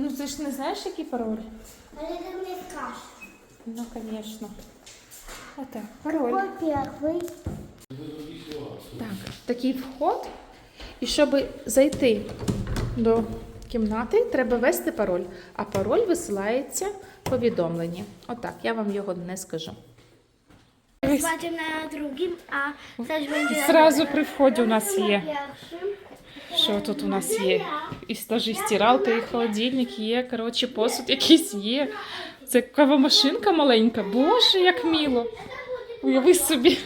Ну ти ж не знаєш, який пароль? Але ти мені скажеш. Ну, звісно. Отак, пароль. Первый? Так, такий вход. І щоб зайти до кімнати, треба ввести пароль. А пароль висилається в повідомленні. Отак, я вам його не скажу. Zobaczymy na drugim, a też będzie... Зразу при вході у нас є. Що тут у нас є? І стажі стиралка, і холодильник є. Коротше, посуд якийсь є. Це кавомашинка маленька. Боже, як мило. Уяви собі.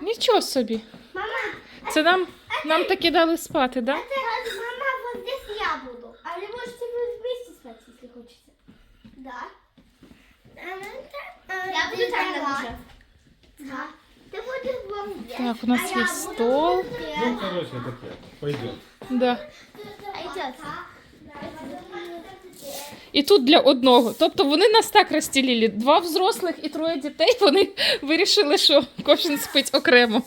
Нічого собі. Це нам, нам таки дали спати, да? Так, у нас є стол. Ну, короче, таке. Пойдет. Да. І тут для одного. Тобто вони нас так розділили. Два взрослих і троє дітей. Вони вирішили, що кожен спить окремо.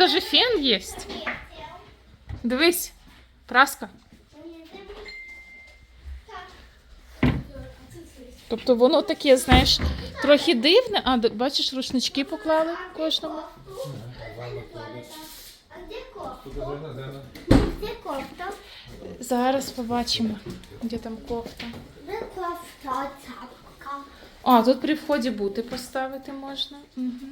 Даже фен є. Дивись, праска. Тобто воно таке, знаєш, трохи дивне, а бачиш, рушнички поклали кожному. А где кофта? Зараз побачимо, де там кофта. Где кофта? А, тут при вході бути поставити можна. Угу.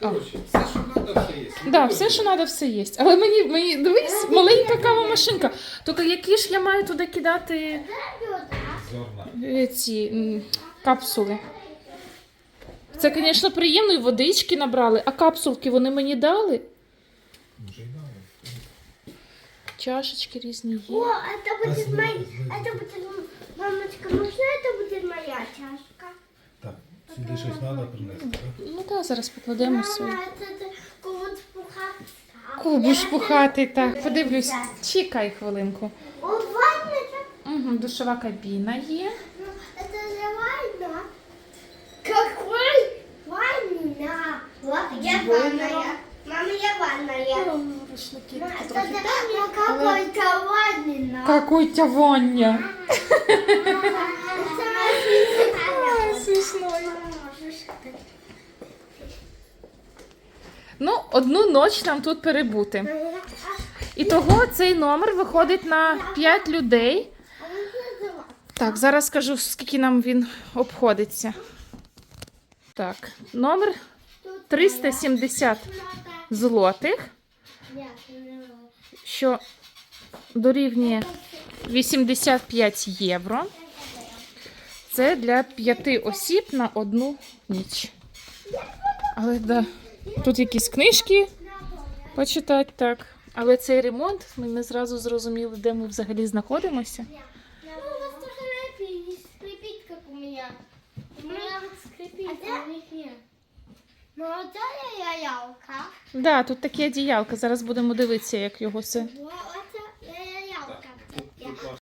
Короче, все, що треба, все є. Да, все, що треба, все є. Але мені, мені дивись, маленька кавомашинка. Тільки які ж я маю туди кидати Где бедра? Зорна. е, ці м, капсули? Це, звісно, приємно, і водички набрали, а капсулки вони мені дали. Вже й дали. Чашечки різні є. О, это будет Возьми, моя... возьми. Это будет... Мамочка, можно это будет моя чашка? Так, сюди щось треба принести, так? Ну так, зараз покладемо все. Мама, это, это кубок пуховка. Кубуш пухатий, так. Подивлюсь. Чекай хвилинку. О, ванна, это, Угу, душова кабіна є. ну, это же ванна. Какой ванна? Вот я ванная. Мама, я ванная. Рушники Ну, это же ну, какой-то ванна. Какой-то Ваня. Ну, одну ніч нам тут перебути. І того цей номер виходить на 5 людей. Так, зараз скажу, скільки нам він обходиться. Так, номер 370 злотих, що дорівнює 85 євро. Це для п'яти осіб на одну ніч. Але да, тут якісь книжки почитати так. Але цей ремонт, ми не зразу зрозуміли, де ми взагалі знаходимося. Ну, у вас тоже не скрипит, у мене. У мене от скрипит, а у них нет. Ну, оце я ялка. Да, тут такі одіялка. Зараз будемо дивитися, як його все.